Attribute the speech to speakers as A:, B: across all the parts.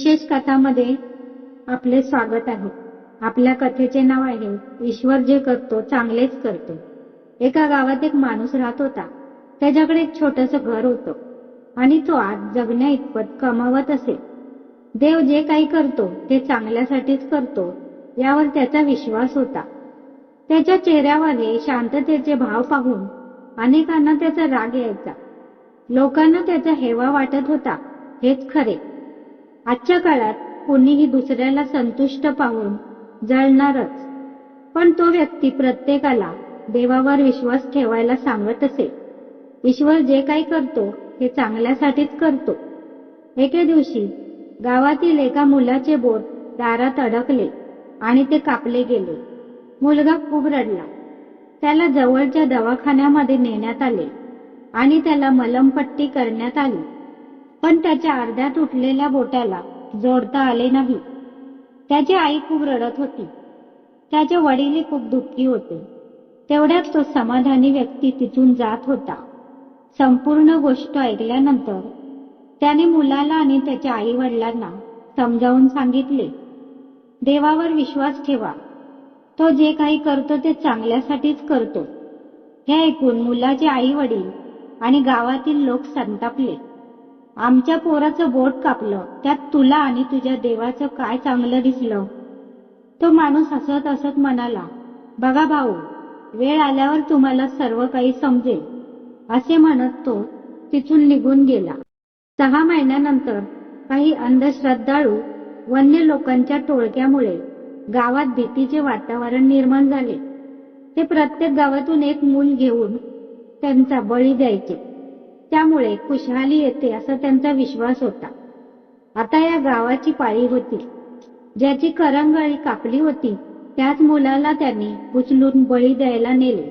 A: विशेष कथामध्ये आपले स्वागत आहे. आपल्या कथेचे नाव आहे ईश्वर जे करतो चांगलेच करतो. एका गावात एक माणूस राहत होता. त्याच्याकडे एक छोटस घर होतं आणि तो आज जगण्या इतपत कमावत असे. देव जे काही करतो ते चांगल्यासाठीच करतो यावर त्याचा विश्वास होता. त्याच्या चेहऱ्यावर शांततेचे भाव पाहून अनेकांना त्याचा राग यायचा. लोकांना त्याचा हेवा वाटत होता. हेच खरे. आजच्या काळात कोणीही दुसऱ्याला संतुष्ट पाहून जळणारच. पण तो व्यक्ती प्रत्येकाला देवावर विश्वास ठेवायला सांगत असे. ईश्वर जे काही करतो हे चांगल्यासाठीच करतो. एके दिवशी गावातील एका मुलाचे बोट दारात अडकले आणि ते कापले गेले. मुलगा खूप रडला. त्याला जवळच्या दवाखान्यामध्ये नेण्यात आले आणि त्याला मलमपट्टी करण्यात आली. पण त्याच्या अर्ध्या तुटलेल्या बोटाला जोडता आले नाही. त्याची आई खूप रडत होती. त्याचे वडीलही खूप दुःखी होते. तेवढ्यात तो समाधानी व्यक्ती तिथून जात होता. संपूर्ण गोष्ट ऐकल्यानंतर त्याने मुलाला आणि त्याच्या आई वडिलांना समजावून सांगितले देवावर विश्वास ठेवा. तो जे काही करतो ते चांगल्यासाठीच करतो. हे ऐकून मुलाचे आई वडील आणि गावातील लोक संतापले. आमच्या पोराचं बोट कापलं. त्यात तुला आणि तुझ्या देवाचं काय चांगलं दिसलं? तो माणूस हसत हसत म्हणाला बघा भाऊ वेळ आल्यावर तुम्हाला सर्व काही समजेल. असे म्हणत तो तिथून निघून गेला. सहा महिन्यानंतर काही अंधश्रद्धाळू वन्य लोकांच्या टोळक्यामुळे गावात भीतीचे वातावरण निर्माण झाले. ते प्रत्येक गावातून एक मूल घेऊन त्यांचा बळी द्यायचे. त्यामुळे खुशहाली येते असा त्यांचा विश्वास होता. आता या गावाची पाळी होती. ज्याची करंगळी कापली होती त्याच मुलाला त्यांनी उचलून बळी द्यायला नेले.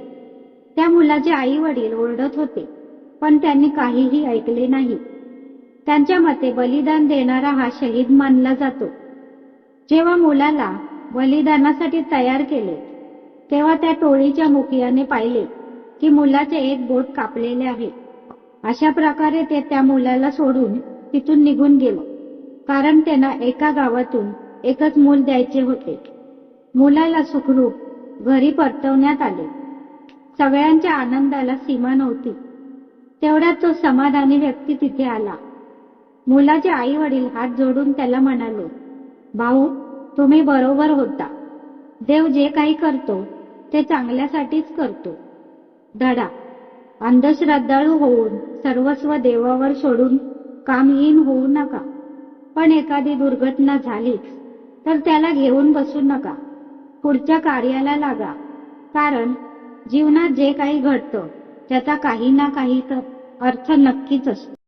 A: त्या मुलाचे आई वडील ओरडत होते पण त्यांनी काहीही ऐकले नाही. त्यांच्या मते बलिदान देणारा हा शहीद मानला जातो. जेव्हा मुलाला बलिदानासाठी तयार केले तेव्हा त्या टोळीच्या मुखियाने पाहिले की मुलाचे एक बोट कापलेले आहे. अशा प्रकारे ते त्या मुलाला सोडून तिथून निघून गेलो. कारण त्यांना एका गावातून एकच मूल द्यायचे होते. मुलाला सुखरूप घरी परतवण्यात आले. सगळ्यांच्या आनंदाला सीमा नव्हती. तेवढ्यात तो समाधानी व्यक्ती तिथे आला. मुलाचे आई वडील हात जोडून त्याला म्हणाले भाऊ तुम्ही बरोबर होता. देव जे काही करतो ते चांगल्यासाठीच करतो. धडा. अंधश्रद्धाळू होऊन सर्वस्व देवावर सोडून कामहीन होऊ नका. पण एखादी दुर्घटना झालीच तर त्याला घेऊन बसू नका. पुढच्या कार्याला लागा. कारण जीवनात जे काही घडतं त्याचा काही ना काही तर अर्थ नक्कीच असतो.